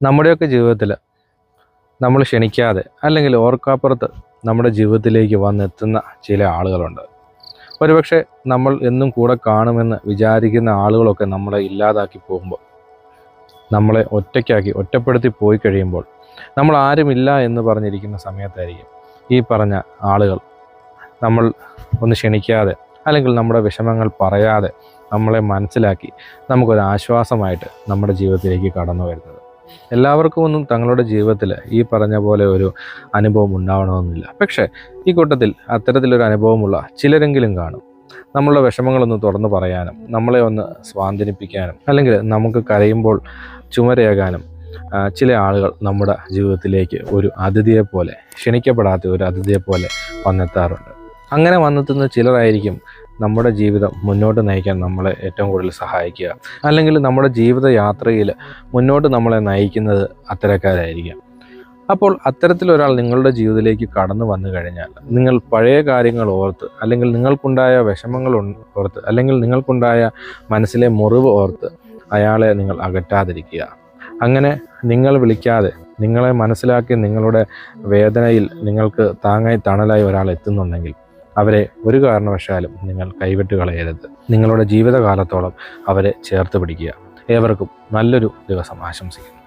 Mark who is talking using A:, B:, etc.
A: നമ്മുടെയൊക്കെ ജീവിതത്തിൽ നമ്മൾ ക്ഷണിക്കാതെ അല്ലെങ്കിൽ ഓർക്കാപ്പുറത്ത് നമ്മുടെ ജീവിതത്തിലേക്ക് വന്നെത്തുന്ന ചില ആളുകളുണ്ട്. ഒരുപക്ഷെ നമ്മൾ എന്നും കൂടെ കാണുമെന്ന് വിചാരിക്കുന്ന ആളുകളൊക്കെ നമ്മളെ ഇല്ലാതാക്കി പോകുമ്പോൾ നമ്മളെ ഒറ്റയ്ക്കാക്കി ഒറ്റപ്പെടുത്തി പോയി കഴിയുമ്പോൾ നമ്മൾ ആരുമില്ല എന്ന് പറഞ്ഞിരിക്കുന്ന സമയത്തായിരിക്കും ഈ പറഞ്ഞ ആളുകൾ നമ്മൾ ഒന്ന് ക്ഷണിക്കാതെ അല്ലെങ്കിൽ നമ്മുടെ വിഷമങ്ങൾ പറയാതെ നമ്മളെ മനസ്സിലാക്കി നമുക്കൊരു ആശ്വാസമായിട്ട് നമ്മുടെ ജീവിതത്തിലേക്ക് കടന്നു വരുന്നത്. എല്ലാവർക്കും ഒന്നും തങ്ങളുടെ ജീവിതത്തിൽ ഈ പറഞ്ഞ പോലെ ഒരു അനുഭവം ഉണ്ടാവണമെന്നില്ല. പക്ഷേ ഈ കൂട്ടത്തിൽ അത്തരത്തിലൊരു അനുഭവമുള്ള ചിലരെങ്കിലും കാണും. നമ്മളുടെ വിഷമങ്ങളൊന്ന് തുറന്നു പറയാനും നമ്മളെ ഒന്ന് സ്വാന്തനിപ്പിക്കാനും അല്ലെങ്കിൽ നമുക്ക് കരയുമ്പോൾ ചുമരേകാനും ചില ആളുകൾ നമ്മുടെ ജീവിതത്തിലേക്ക് ഒരു അതിഥിയെ പോലെ ക്ഷണിക്കപ്പെടാത്ത ഒരു അതിഥിയെ പോലെ വന്നെത്താറുണ്ട്. അങ്ങനെ വന്നെത്തുന്ന ചിലരായിരിക്കും നമ്മുടെ ജീവിതം മുന്നോട്ട് നയിക്കാൻ നമ്മളെ ഏറ്റവും കൂടുതൽ സഹായിക്കുക. അല്ലെങ്കിൽ നമ്മുടെ ജീവിത യാത്രയിൽ മുന്നോട്ട് നമ്മളെ നയിക്കുന്നത് അത്തരക്കാരായിരിക്കാം. അപ്പോൾ അത്തരത്തിലൊരാൾ നിങ്ങളുടെ ജീവിതത്തിലേക്ക് കടന്നു വന്നു കഴിഞ്ഞാൽ നിങ്ങൾ പഴയ കാര്യങ്ങൾ ഓർത്ത് അല്ലെങ്കിൽ നിങ്ങൾക്കുണ്ടായ വിഷമങ്ങൾ ഓർത്ത് അല്ലെങ്കിൽ നിങ്ങൾക്കുണ്ടായ മനസ്സിലെ മുറിവ് ഓർത്ത് അയാളെ നിങ്ങൾ അകറ്റാതിരിക്കുക. അങ്ങനെ നിങ്ങൾ വിളിക്കാതെ നിങ്ങളെ മനസ്സിലാക്കി നിങ്ങളുടെ വേദനയിൽ നിങ്ങൾക്ക് താങ്ങായി തണലായി ഒരാൾ എത്തുന്നുണ്ടെങ്കിൽ അവരെ ഒരു കാരണവശാലും നിങ്ങൾ കൈവിട്ട് കളയരുത്. നിങ്ങളുടെ ജീവിതകാലത്തോളം അവരെ ചേർത്ത് പിടിക്കുക. ഏവർക്കും നല്ലൊരു ദിവസം ആശംസിക്കുന്നു.